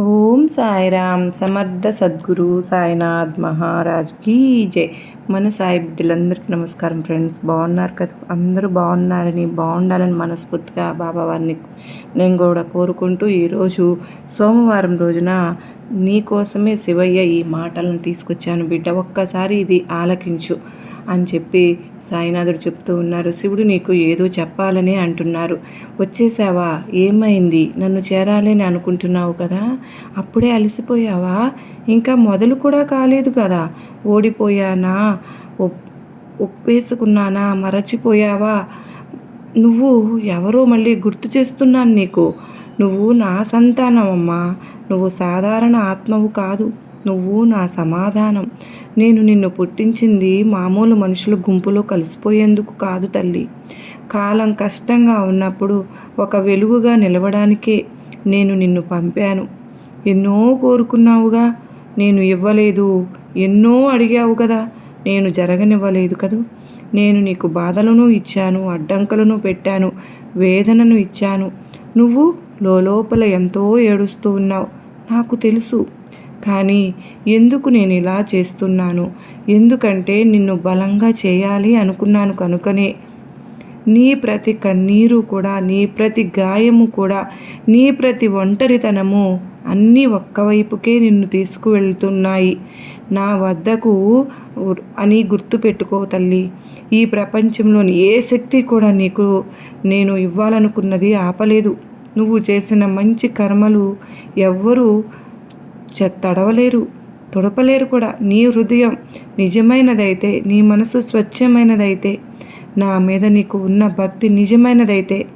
ఓం సాయిరామ్ సమర్థ సద్గురు సాయినాథ్ మహారాజ్ కీ జై. మన సాయి బిడ్డలందరికీ నమస్కారం ఫ్రెండ్స్. బాగున్నారు కదా? అందరూ బాగున్నారని బాగుండాలని మనస్ఫూర్తిగా బాబా వారిని నేను కూడా కోరుకుంటూ ఈరోజు సోమవారం రోజున నీ కోసమే శివయ్య ఈ మాటలను తీసుకొచ్చాను బిడ్డ. ఒక్కసారి ఇది ఆలకించు. అని చెప్పి సాయినాథుడు చెప్తూ ఉన్నారు. శివుడు నీకు ఏదో చెప్పాలని అంటున్నారు. వచ్చేసావా? ఏమైంది? నన్ను చేరాలని అనుకుంటున్నావు కదా? అప్పుడే అలసిపోయావా? ఇంకా మొదలు కూడా కాలేదు కదా? ఓడిపోయానా? ఒప్పేసుకున్నానా? మరచిపోయావా? నువ్వు ఎవరో మళ్ళీ గుర్తు చేస్తున్నాను నీకు. నువ్వు నా సంతానమమ్మా. నువ్వు సాధారణ ఆత్మవు కాదు. నువ్వు నా సమాధానం. నేను నిన్ను పుట్టించింది మామూలు మనుషుల గుంపులో కలిసిపోయేందుకు కాదు తల్లి. కాలం కష్టంగా ఉన్నప్పుడు ఒక వెలుగుగా నిలవడానికే నేను నిన్ను పంపాను. ఎన్నో కోరుకున్నావుగా. నేను ఇవ్వలేదు. ఎన్నో అడిగావు కదా. నేను జరగనివ్వలేదు కదూ. నేను నీకు బాధలను ఇచ్చాను అడ్డంకులను పెట్టాను వేదనను ఇచ్చాను. నువ్వు లోపల ఎంతో ఏడుస్తూ ఉన్నావు. నాకు తెలుసు. కానీ ఎందుకు నేను ఇలా చేస్తున్నాను? ఎందుకంటే నిన్ను బలంగా చేయాలి అనుకున్నాను కనుకనే. నీ ప్రతి కన్నీరు కూడా నీ ప్రతి గాయము కూడా నీ ప్రతి ఒంటరితనము అన్నీ ఒక్కవైపుకే నిన్ను తీసుకువెళ్తున్నాయి. నా వద్దకు అని గుర్తుపెట్టుకో తల్లి. ఈ ప్రపంచంలోని ఏ శక్తి కూడా నీకు నేను ఇవ్వాలనుకున్నది ఆపలేదు. నువ్వు చేసిన మంచి కర్మలు ఎవ్వరూ తడవలేరు తుడపలేరు కూడా. నీ హృదయం నిజమైనదైతే నీ మనసు స్వచ్ఛమైనదైతే నా మీద నీకు ఉన్న భక్తి నిజమైనదైతే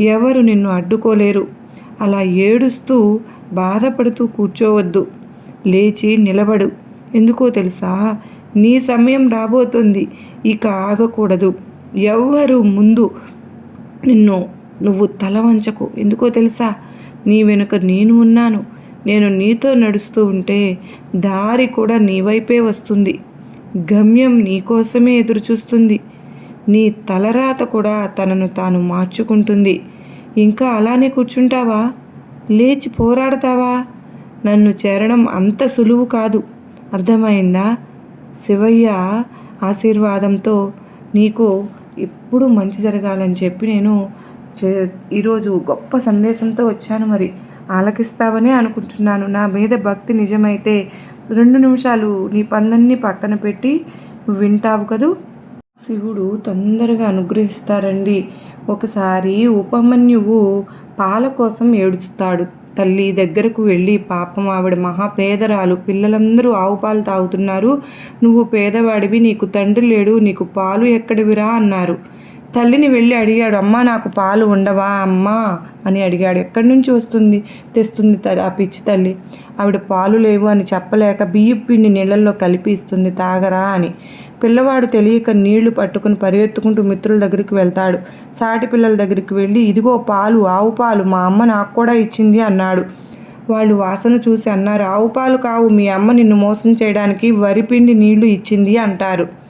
ఎవరు నిన్ను అడ్డుకోలేరు. అలా ఏడుస్తూ బాధపడుతూ కూర్చోవద్దు. లేచి నిలబడు. ఎందుకో తెలుసా? నీ సమయం రాబోతుంది. ఇక ఆగకూడదు. ఎవ్వరు ముందు నిన్ను నువ్వు తల వంచకు ఎందుకో తెలుసా? నీ వెనుక నేను ఉన్నాను. నేను నీతో నడుస్తూ ఉంటే దారి కూడా నీ వైపే వస్తుంది. గమ్యం నీకోసమే ఎదురుచూస్తుంది. నీ తలరాత కూడా తనను తాను మార్చుకుంటుంది. ఇంకా అలానే కూర్చుంటావా? లేచి పోరాడతావా? నన్ను చేరడం అంత సులువు కాదు. అర్థమైందా? శివయ్య ఆశీర్వాదంతో నీకు ఎప్పుడు మంచి జరగాలని చెప్పి నేను ఈరోజు గొప్ప సందేశంతో వచ్చాను మరి. ఆలకిస్తావనే అనుకుంటున్నాను. నా మీద భక్తి నిజమైతే రెండు నిమిషాలు నీ పనులన్నీ పక్కన పెట్టి వింటావు కదూ? శివుడు తొందరగా అనుగ్రహిస్తారండి. ఒకసారి ఉపమన్యువు పాల కోసం ఏడుస్తాడు. తల్లి దగ్గరకు వెళ్ళి పాపం ఆవిడ మహా పేదరాలు పిల్లలందరూ ఆవు పాలు తాగుతున్నారు. నువ్వు పేదవాడివి నీకు తండ్రి లేడు నీకు పాలు ఎక్కడివిరా? అన్నారు. తల్లిని వెళ్ళి అడిగాడు అమ్మ నాకు పాలు ఉండవా అమ్మా? అని అడిగాడు. ఎక్కడి నుంచి వస్తుంది? తెస్తుంది ఆ పిచ్చి తల్లి. ఆవిడ పాలు లేవు అని చెప్పలేక బియ్యం పిండి నీళ్ళల్లో కలిపి ఇస్తుంది తాగరా అని. పిల్లవాడు తెలియక నీళ్ళు పట్టుకుని పరిగెత్తుకుంటూ మిత్రుల దగ్గరికి వెళ్తాడు. సాటి పిల్లల దగ్గరికి వెళ్ళి ఇదిగో పాలు ఆవు పాలు మా అమ్మ నాకు కూడా ఇచ్చింది అన్నాడు. వాళ్ళు వాసన చూసి అన్నారు ఆవు పాలు కావు మీ అమ్మ నిన్ను మోసం చేయడానికి వరిపిండి నీళ్ళు ఇచ్చింది అంటారు.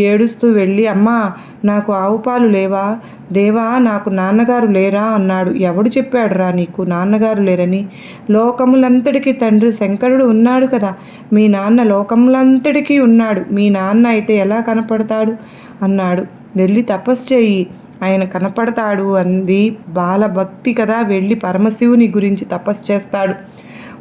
ఏడుస్తూ వెళ్ళి అమ్మా నాకు ఆవుపాలు లేవా? దేవా నాకు నాన్నగారు లేరా? అన్నాడు. ఎవడు చెప్పాడురా నీకు? నాన్నగారు లేరని? లోకములంతటికీ తండ్రి శంకరుడు ఉన్నాడు కదా. మీ నాన్న లోకములంతటికీ ఉన్నాడు. మీ నాన్న అయితే ఎలా కనపడతాడు? అన్నాడు. వెళ్ళి తపస్సు చేయి ఆయన కనపడతాడు అంది. బాలభక్తి కదా వెళ్ళి పరమశివుని గురించి తపస్సు చేస్తాడు.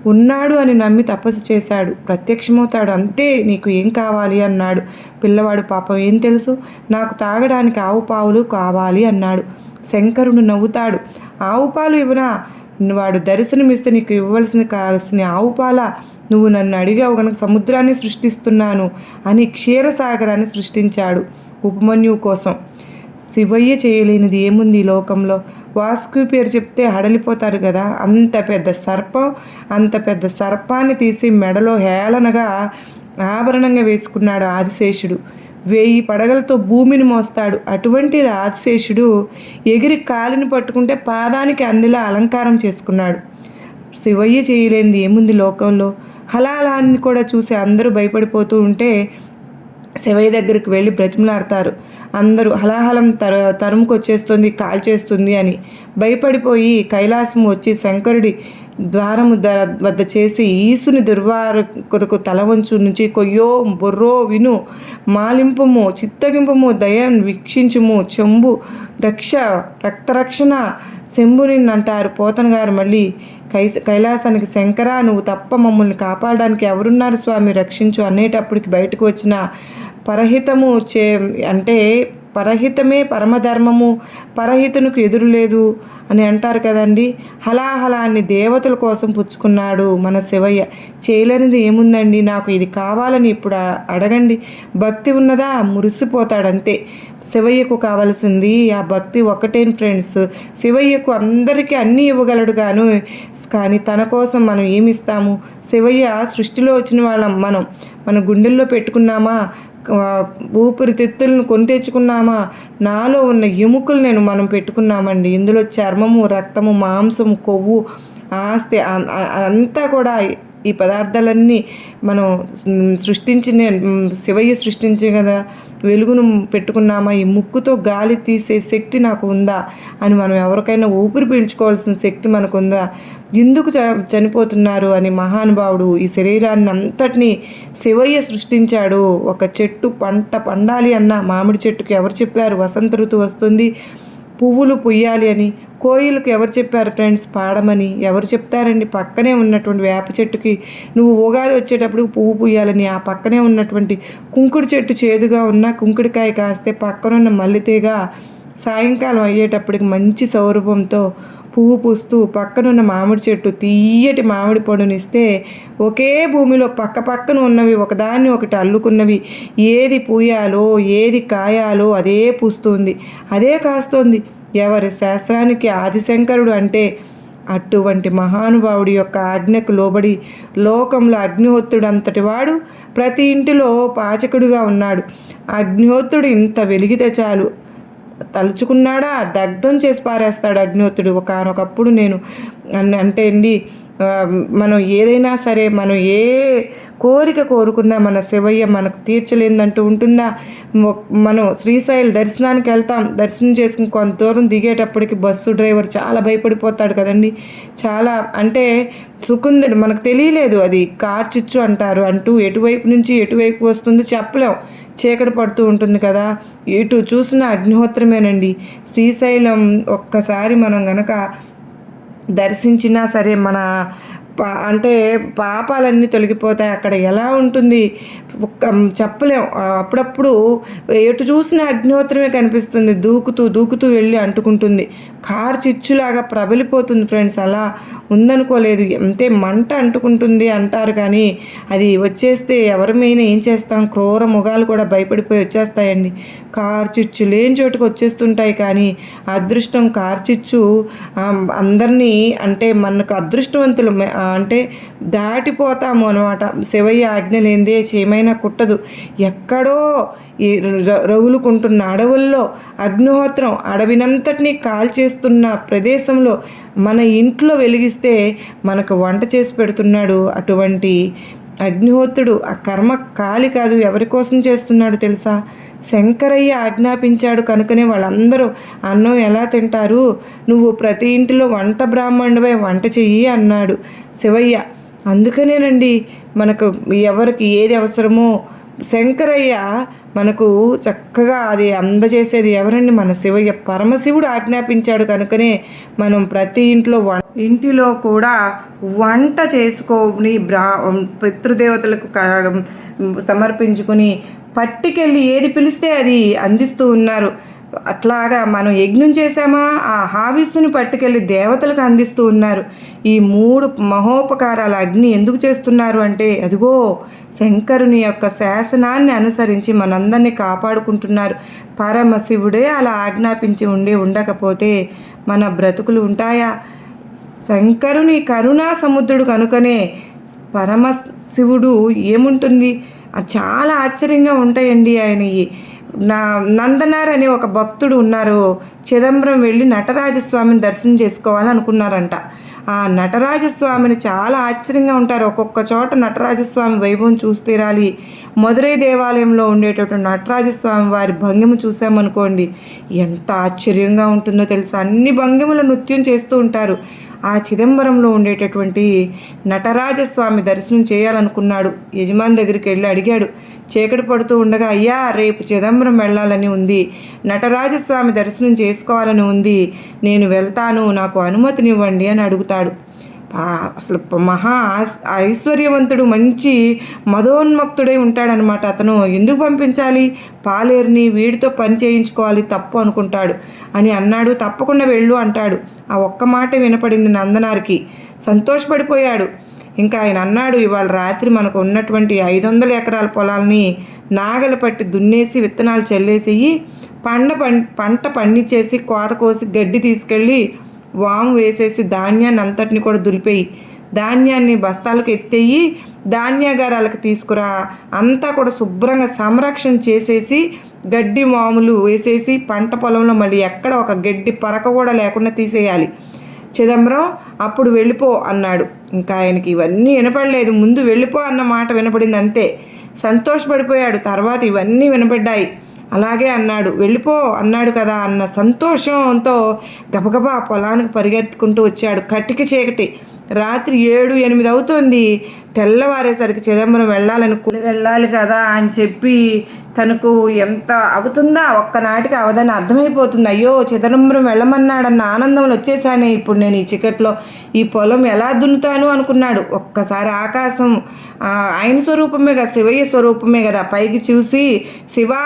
ఉన్నాడు అని నమ్మి తపస్సు చేశాడు. ప్రత్యక్షమవుతాడు. అంతే నీకు ఏం కావాలి? అన్నాడు. పిల్లవాడు పాపం ఏం తెలుసు? నాకు తాగడానికి ఆవు పావులు కావాలి అన్నాడు. శంకరుడు నవ్వుతాడు. ఆవు పాలు ఇవ్వనా? వాడు దర్శనమిస్తే నీకు ఇవ్వవలసిన కావాల్సిన ఆవు పాల? నువ్వు నన్ను అడిగావు కనుక సముద్రాన్ని సృష్టిస్తున్నాను అని క్షీరసాగరాన్ని సృష్టించాడు ఉపమన్యువు కోసం. శివయ్య చేయలేనిది ఏముంది ఈ లోకంలో? వాసుకి పేరు చెప్తే హడలిపోతారు కదా అంత పెద్ద సర్పం అంత పెద్ద సర్పాన్ని తీసి మెడలో హేళనగా ఆభరణంగా వేసుకున్నాడు ఆదిశేషుడు. వేయి పడగలతో భూమిని మోస్తాడు. అటువంటిది ఆదిశేషుడు ఎగిరి కాలిని పట్టుకుంటే పాదానికి అందులో అలంకారం చేసుకున్నాడు. శివయ్య చేయలేనిది ఏముంది లోకంలో? హలాలాన్ని కూడా చూసి అందరూ భయపడిపోతూ ఉంటే శివయ్య దగ్గరికి వెళ్ళి బ్రతిమలాడతారు. అందరూ హలాహలం తర తరుముకొచ్చేస్తుంది కాల్చేస్తుంది అని భయపడిపోయి కైలాసం వచ్చి శంకరుడి ద్వారము ద వద్ద చేసి ఈసుని దుర్వార కొరకు తల వంచు నుంచి కొయ్యో బొర్రో విను మాలింపము చిత్తగింపము దయన్ వీక్షించుము చెంబు రక్ష రక్తరక్షణ శంభుని అంటారు పోతన గారు మళ్ళీ కై కైలాసానికి శంకర నువ్వు తప్ప మమ్మల్ని కాపాడడానికి ఎవరున్నారు స్వామి? రక్షించు అనేటప్పటికి బయటకు వచ్చిన పరహితము చే అంటే పరహితమే పరమధర్మము పరహితునికి ఎదురు లేదు అని అంటారు కదండి. హలాహలాన్ని దేవతల కోసం పుచ్చుకున్నాడు మన శివయ్య. చేయలేనిది ఏముందండి? నాకు ఇది కావాలని ఇప్పుడు అడగండి. భక్తి ఉన్నదా? మురిసిపోతాడంతే. శివయ్యకు కావలసింది ఆ భక్తి ఒకటేన్ ఫ్రెండ్స్. శివయ్యకు అందరికీ అన్నీ ఇవ్వగలడు గాను. కానీ తన కోసం మనం ఏమిస్తాము శివయ్య సృష్టిలో వచ్చిన వాళ్ళం మనం. మన గుండెల్లో పెట్టుకున్నామా? ఊపిరితిత్తులను కొని తెచ్చుకున్నామా? నాలో ఉన్న ఎముకలు నేను మనం పెట్టుకున్నామండి. ఇందులో చర్మము రక్తము మాంసము కొవ్వు ఆస్తి అంతా కూడా ఈ పదార్థాలన్నీ మనం సృష్టించిన శివయ్య సృష్టించే కదా? వెలుగును పెట్టుకున్నామా? ఈ ముక్కుతో గాలి తీసే శక్తి నాకు ఉందా అని మనం ఎవరికైనా ఊపిరి పీల్చుకోవాల్సిన శక్తి మనకు ఉందా ఎందుకు చ చనిపోతున్నారు? అని మహానుభావుడు ఈ శరీరాన్ని అంతటినీ శివయ్య సృష్టించాడు. ఒక చెట్టు పంట పండాలి అన్న మామిడి చెట్టుకి ఎవరు చెప్పారు? వసంత ఋతు వస్తుంది. పువ్వులు పుయ్యాలి అని కోయిలకు ఎవరు చెప్పారు ఫ్రెండ్స్? పాడమని. ఎవరు చెప్తారండి? పక్కనే ఉన్నటువంటి వేప చెట్టుకి నువ్వు ఉగాది వచ్చేటప్పుడు పువ్వు పుయ్యాలని. ఆ పక్కనే ఉన్నటువంటి కుంకుడు చెట్టు చేదుగా ఉన్న కుంకుడికాయ కాస్తే పక్కనున్న మల్లితేగా సాయంకాలం అయ్యేటప్పటికి మంచి సౌరభంతో పువ్వు పూస్తూ పక్కనున్న మామిడి చెట్టు తీయటి మామిడి పండునిస్తే ఒకే భూమిలో పక్క పక్కన ఉన్నవి ఒకదాన్ని ఒకటి అల్లుకున్నవి. ఏది పూయాలో ఏది కాయాలో అదే పూస్తుంది. అదే కాస్తోంది. ఎవరి శాస్త్రానికి ఆదిశంకరుడు అంటే అటువంటి మహానుభావుడి యొక్క ఆజ్ఞకు లోబడి లోకంలో అగ్నిహోత్రుడు అంతటి వాడు ప్రతి ఇంటిలో పాచకుడుగా ఉన్నాడు. అగ్నిహోత్రుడు ఇంత వెలిగితే చాలు. తలుచుకున్నాడా? దగ్ధం చేసి పారేస్తాడు అగ్నిహోత్రుడు. ఒకనొకప్పుడు నేను అంటే అండి మనం ఏదైనా సరే మనం ఏ కోరిక కోరుకున్నా మన శివయ్య మనకు తీర్చలేదంటూ ఉంటుందా మనం శ్రీశైల దర్శనానికి వెళ్తాం. దర్శనం చేసుకుని కొంత దూరం దిగేటప్పటికి బస్సు డ్రైవర్ చాలా భయపడిపోతాడు కదండి. చాలా అంటే సుకుందుడు మనకు తెలియలేదు అది. కార్ చిచ్చు అంటారు అంటూ ఎటువైపు నుంచి ఎటువైపు వస్తుందో చెప్పలేం. చీకటి పడుతూ ఉంటుంది కదా. ఇటు చూసిన అగ్నిహోత్రమేనండి. శ్రీశైలం ఒక్కసారి మనం గనక దర్శించినా సరే మన పా అంటే పాపాలన్నీ తొలగిపోతాయి. అక్కడ ఎలా ఉంటుంది? చెప్పలేం. అప్పుడప్పుడు ఎటు చూసిన అగ్నిహోత్రమే కనిపిస్తుంది. దూకుతూ దూకుతూ వెళ్ళి అంటుకుంటుంది. కార్ చిచ్చులాగా ప్రబలిపోతుంది ఫ్రెండ్స్. అలా ఉందనుకోలేదు. అంతే మంట అంటుకుంటుంది అంటారు కానీ అది వచ్చేస్తే ఎవరి మీద ఏం చేస్తాం? క్రూర ముఖాలు కూడా భయపడిపోయి వచ్చేస్తాయండి. కార్ చిచ్చు లేని చోటుకు వచ్చేస్తుంటాయి కానీ అదృష్టం కార్ చిచ్చు అందరినీ అంటే మనకు అదృష్టవంతులు అంటే దాటిపోతాము అనమాట శివయ్య ఆజ్ఞ లేనిదే చేమైనా కుట్టదు. ఎక్కడో ఈ రగులుకుంటున్న అడవుల్లో అగ్నిహోత్రం అడవినంతటినీ కాల్చేస్తున్న ప్రదేశంలో మన ఇంట్లో వెలిగిస్తే మనకు వంట చేసి పెడుతున్నాడు అటువంటి అగ్నిహోత్రుడు ఆ కర్మ కాలి కాదు ఎవరి కోసం చేస్తున్నాడు తెలుసా? శంకరయ్య ఆజ్ఞాపించాడు కనుకనే వాళ్ళందరూ అన్నం ఎలా తింటారు? నువ్వు ప్రతి ఇంటిలో వంట బ్రాహ్మణుడివై వంట చెయ్యి అన్నాడు శివయ్య. అందుకనేనండి మనకు ఎవరికి ఏది అవసరమో శంకరయ్య మనకు చక్కగా అది అందజేసేది ఎవరండి? మన శివయ్య. పరమశివుడు ఆజ్ఞాపించాడు కనుకనే మనం ప్రతి ఇంట్లో ఇంటిలో కూడా వంట చేసుకొని బ్రా పితృదేవతలకు సమర్పించుకొని పట్టుకెళ్ళి ఏది పిలిస్తే అది అందిస్తూ ఉన్నారు. అట్లాగా మనం యజ్ఞం చేశామా? ఆ హావిస్సును పట్టుకెళ్ళి దేవతలకు అందిస్తూ ఉన్నారు. ఈ మూడు మహోపకారాల అగ్ని ఎందుకు చేస్తున్నారు అంటే అదిగో శంకరుని యొక్క శాసనాన్ని అనుసరించి మనందరినీ కాపాడుకుంటున్నారు. పరమశివుడే అలా ఆజ్ఞాపించి ఉండి ఉండకపోతే మన బ్రతుకులు ఉంటాయా? శంకరుని కరుణా సముద్రుడు కనుకనే పరమశివుడు ఏముంటుంది? చాలా ఆశ్చర్యంగా ఉంటాయండి ఆయన నా నందనార్ అనే ఒక భక్తుడు ఉన్నారు. చిదంబరం వెళ్ళి నటరాజస్వామిని దర్శనం చేసుకోవాలనుకున్నారంట ఆ నటరాజస్వామిని చాలా ఆశ్చర్యంగా ఉంటారు. ఒక్కొక్క చోట నటరాజస్వామి వైభవం చూస్తీరాలి మధురై దేవాలయంలో ఉండేటటువంటి నటరాజస్వామి వారి భంగిమ చూసామనుకోండి ఎంత ఆశ్చర్యంగా ఉంటుందో తెలుసా? అన్ని భంగిమలు నృత్యం చేస్తూ ఉంటారు. ఆ చిదంబరంలో ఉండేటటువంటి నటరాజస్వామి దర్శనం చేయాలనుకున్నాడు. యజమాని దగ్గరికి వెళ్ళి అడిగాడు. చీకటి పడుతూ ఉండగా అయ్యా రేపు చిదంబరం వెళ్ళాలని ఉంది. నటరాజస్వామి దర్శనం చేసుకోవాలని ఉంది. నేను వెళ్తాను నాకు అనుమతినివ్వండి అని అడుగుతాడు. అసలు మహా ఐశ్వర్యవంతుడు మంచి మదోన్మక్తుడై ఉంటాడనమాట అతను ఎందుకు పంపించాలి? పాలేరుని వీడితో పని చేయించుకోవాలి తప్పు అనుకుంటాడు అని అన్నాడు. తప్పకుండా వెళ్ళు అంటాడు. ఆ ఒక్క మాట వినపడింది నందనారికి. సంతోషపడిపోయాడు. ఇంకా ఆయన అన్నాడు ఇవాళ రాత్రి మనకు ఉన్నటువంటి ఐదు వందల ఎకరాల పొలాల్ని నాగలి పట్టి దున్నేసి విత్తనాలు చల్లేసి పంట పం పంట పండించేసి కోత కోసి గడ్డి తీసుకెళ్ళి వాము వేసేసి ధాన్యాన్ని అంతటిని కూడా దులిపేయి. ధాన్యాన్ని బస్తాలకు ఎత్తేయి ధాన్యాగారాలకు తీసుకురా. అంతా కూడా శుభ్రంగా సంరక్షణ చేసేసి గడ్డి మాములు వేసేసి పంట పొలంలో మళ్ళీ ఎక్కడ ఒక గడ్డి పరక కూడా లేకుండా తీసేయాలి. చిదంబరం అప్పుడు వెళ్ళిపో అన్నాడు. ఇంకా ఆయనకి ఇవన్నీ వినపడలేదు. ముందు వెళ్ళిపో అన్న మాట వినపడింది అంతే. సంతోషపడిపోయాడు. తర్వాత ఇవన్నీ వినపడ్డాయి. అలాగే అన్నాడు. వెళ్ళిపో అన్నాడు కదా అన్న సంతోషంతో గబగబా పొలానికి పరిగెత్తుకుంటూ వచ్చాడు. కట్టికి చీకటి. రాత్రి ఏడు ఎనిమిది అవుతుంది. తెల్లవారేసరికి చిదంబరం వెళ్ళాలని కు- వెళ్ళాలి కదా అని చెప్పి తనకు ఎంత అవుతుందా? ఒక్కనాటికి అవదని అర్థమైపోతుంది. అయ్యో చిదంబరం వెళ్ళమన్నాడన్న ఆనందంలో వచ్చేసానే ఇప్పుడు నేను ఈ చికెట్లో ఈ పొలం ఎలా దున్నుతాను అనుకున్నాడు. ఒక్కసారి ఆకాశం ఆయన స్వరూపమే కదా శివయ్య స్వరూపమే కదా. పైకి చూసి శివా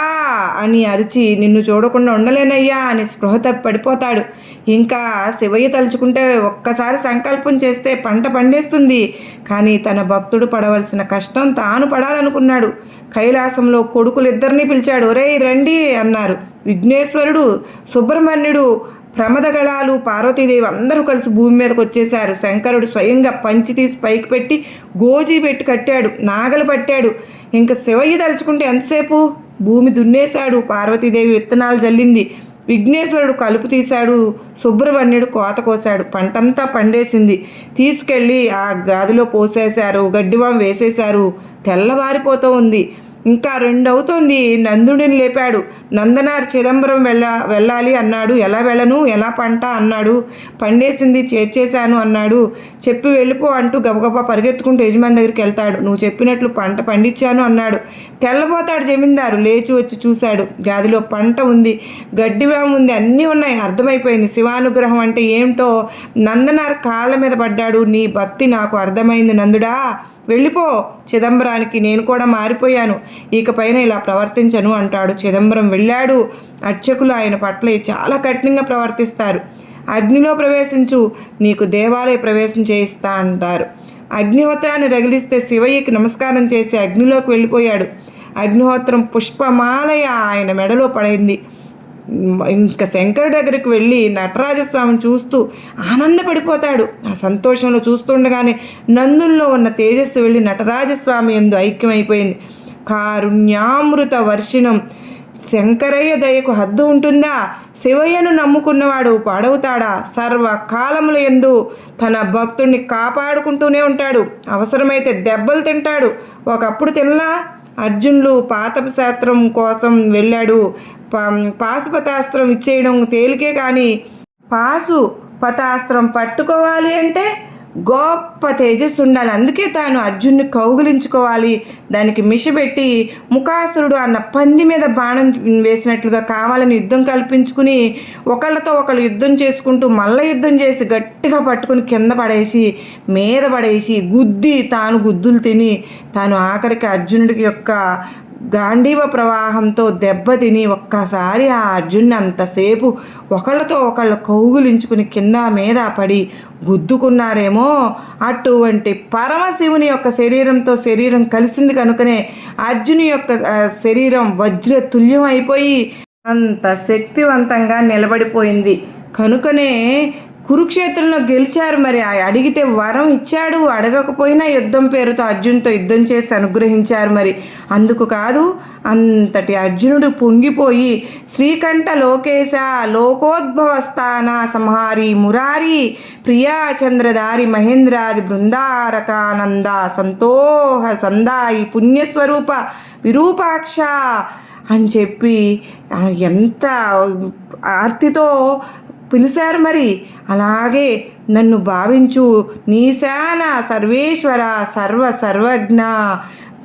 అని అరిచి నిన్ను చూడకుండా ఉండలేనయ్యా అని స్పృహ తప్పి పడిపోతాడు. ఇంకా శివయ్య తలుచుకుంటే ఒక్కసారి సంకల్పం చేస్తే పంట పండేస్తుంది. కానీ తన భక్తుడు పడవలసిన కష్టం తాను పడాలనుకున్నాడు. కైలాసంలో కొడుకులు కొడుకులిద్దరినీ పిలిచాడు. ఒరేయ్ రండి అన్నారు. విఘ్నేశ్వరుడు సుబ్రహ్మణ్యుడు ప్రమదగళాలు పార్వతీదేవి అందరూ కలిసి భూమి మీదకి వచ్చేసారు శంకరుడు స్వయంగా పంచి తీసి పైకి పెట్టి గోజీ పెట్టి కట్టాడు. నాగలు పట్టాడు. ఇంకా శివయ్య తలుచుకుంటే ఎంతసేపు? భూమి దున్నేశాడు. పార్వతీదేవి విత్తనాలు జల్లింది. విఘ్నేశ్వరుడు కలుపు తీశాడు. సుబ్రహ్మణ్యుడు కోత కోశాడు. పంటంతా పండేసింది. తీసుకెళ్ళి ఆ గాదిలో పోసేశారు. గడ్డివాం వేసేశారు. తెల్లవారిపోతూ ఉంది. ఇంకా రెండు అవుతోంది నందుడిని లేపాడు. నందనార్ చిదంబరం వెళ్ళ వెళ్ళాలి అన్నాడు. ఎలా వెళ్ళను? ఎలా పంట? అన్నాడు. పండేసింది చేర్చేశాను అన్నాడు. చెప్పి వెళ్ళిపో అంటూ గబగబా పరిగెత్తుకుంటూ యజమాని దగ్గరికి వెళ్తాడు. నువ్వు చెప్పినట్లు పంట పండించాను అన్నాడు. తెల్లబోతాడు జమీందారు. లేచి వచ్చి చూశాడు. గాదిలో పంట ఉంది. గడ్డివాము ఉంది. అన్నీ ఉన్నాయి. అర్థమైపోయింది. శివానుగ్రహం అంటే ఏమిటో నందనార్ కాళ్ళ మీద పడ్డాడు. నీ భక్తి నాకు అర్థమైంది నందుడా. వెళ్ళిపో. చిదంబరానికి నేను కూడా మారిపోయాను. ఇకపైన ఇలా ప్రవర్తించను అంటాడు. చిదంబరం వెళ్ళాడు. అర్చకులు ఆయన పట్ల చాలా కఠినంగా ప్రవర్తిస్తారు. అగ్నిలో ప్రవేశించు. నీకు దేవాలయ ప్రవేశం చేయిస్తా అంటారు. అగ్నిహోత్రాన్ని రగిలిస్తే శివయ్యకి నమస్కారం చేసి అగ్నిలోకి వెళ్ళిపోయాడు. అగ్నిహోత్రం పుష్పమాలయ ఆయన మెడలో పడింది. ఇంకా శంకర్ దగ్గరికి వెళ్ళి నటరాజస్వామిని చూస్తూ ఆనందపడిపోతాడు. ఆ సంతోషంలో చూస్తుండగానే నందుల్లో ఉన్న తేజస్సు వెళ్ళి నటరాజస్వామి ఎందు ఐక్యమైపోయింది. కారుణ్యామృత వర్షిణం. శంకరయ్య దయకు హద్దు ఉంటుందా? శివయ్యను నమ్ముకున్నవాడు పాడవుతాడా? సర్వకాలముల ఎందు తన భక్తుణ్ణి కాపాడుకుంటూనే ఉంటాడు. అవసరమైతే దెబ్బలు తింటాడు. ఒకప్పుడు తినలా? అర్జునులు పాతపశాస్త్రం కోసం వెళ్ళాడు. పాశుపతాస్త్రం ఇచ్చేయడం తేలికే కానీ పాసు పతాస్త్రం పట్టుకోవాలి అంటే గొప్ప తేజస్సు ఉండాలి. అందుకే తాను అర్జున్ని కౌగులించుకోవాలి. దానికి మిషబెట్టి ముఖాసురుడు అన్న పంది మీద బాణం వేసినట్లుగా కావాలని యుద్ధం కల్పించుకుని ఒకళ్ళతో ఒకళ్ళు యుద్ధం చేసుకుంటూ మల్ల యుద్ధం చేసి గట్టిగా పట్టుకుని కింద పడేసి మీద పడేసి గుద్ది తాను గుద్దులు తిని తాను ఆఖరికి అర్జునుడికి యొక్క గాంధీవ ప్రవాహంతో దెబ్బతిని ఒక్కసారి ఆ అర్జున్ని అంతసేపు ఒకళ్ళతో ఒకళ్ళు కౌగులించుకుని కింద మీద పడి గుద్దుకున్నారేమో అటువంటి పరమశివుని యొక్క శరీరంతో శరీరం కలిసింది కనుకనే అర్జుని యొక్క శరీరం వజ్ర తుల్యం అయిపోయి అంత శక్తివంతంగా నిలబడిపోయింది. కనుకనే కురుక్షేత్రంలో గెలిచారు మరి. అడిగితే వరం ఇచ్చాడు అడగకపోయినా యుద్ధం పేరుతో అర్జున్తో యుద్ధం చేసి అనుగ్రహించారు మరి. అందుకు కాదు అంతటి అర్జునుడు పొంగిపోయి శ్రీకంఠ లోకేశ లోకోద్భవ స్థాన సంహారి మురారి ప్రియాచంద్రధారి మహేంద్రాది బృందారకానంద సంతోహ సందాయి పుణ్యస్వరూప విరూపాక్ష అని చెప్పి ఎంత ఆర్తితో పిలిచారు మరి. అలాగే నన్ను భావించు నీశాన సర్వేశ్వర సర్వ సర్వజ్ఞ.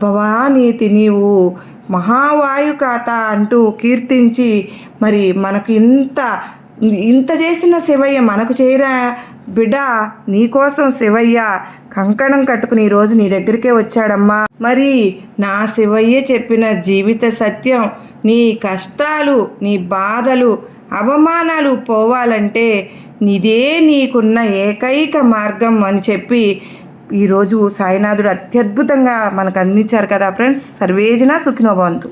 భవానీతి నీవు మహావాయుకాత అంటూ కీర్తించి మరి మనకు ఇంత ఇంత చేసిన శివయ్య మనకు చేయరా బిడ్డ నీకోసం శివయ్య కంకణం కట్టుకుని ఈరోజు నీ దగ్గరికే వచ్చాడమ్మా. మరి నా శివయ్య చెప్పిన జీవిత సత్యం నీ కష్టాలు నీ బాధలు అవమానాలు పోవాలంటే ఇదే నీకున్న ఏకైక మార్గం అని చెప్పి ఈరోజు సాయినాథుడు అత్యద్భుతంగా మనకు అందించారు కదా ఫ్రెండ్స్. సర్వేజన సుఖినోభవంతు